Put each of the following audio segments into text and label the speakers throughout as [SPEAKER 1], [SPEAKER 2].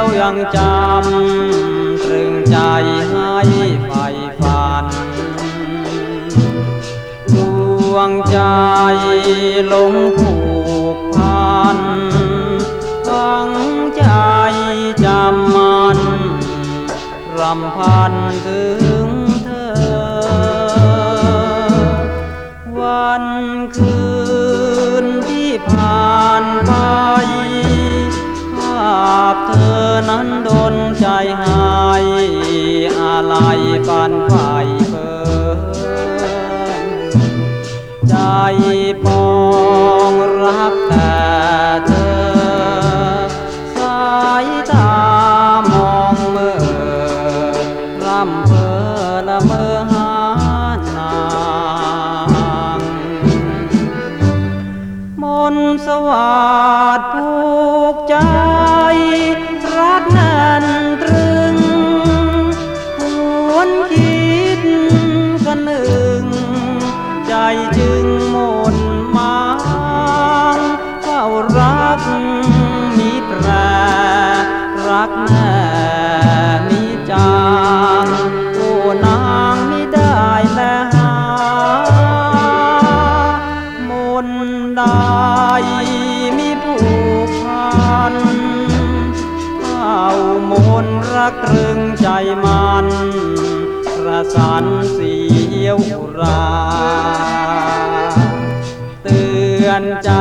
[SPEAKER 1] ยวยังจำตรึงใจ วงใจหลงผูกพันฝังใจจำมันรำพันถึงเธอ วันคืนที่ผ่านไปภาพเธอนั้นโดนใจหา ปองรักแต่เธอ สายตามองเมื่อรำเพอละเมอหานางมนสวัสด ตรักตรึงใจมันประสานเสียวรา เตือนใจ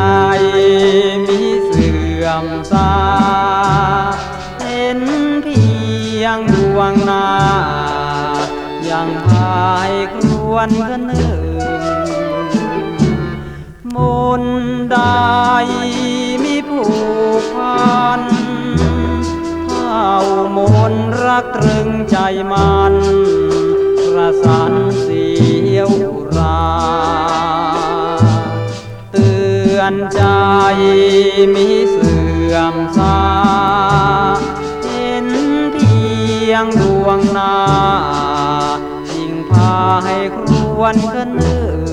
[SPEAKER 1] มีเสื่อมสาเห็นเพียงดวงหน้ายังพายครวนกันหนึ่งมนต์ใด กตรึงใจมันประสานเสียวรา เตือนใจมีเสื่อมสาเห็นเพียงดวงหน้ายิ่งพาให้ครวนกันเนื่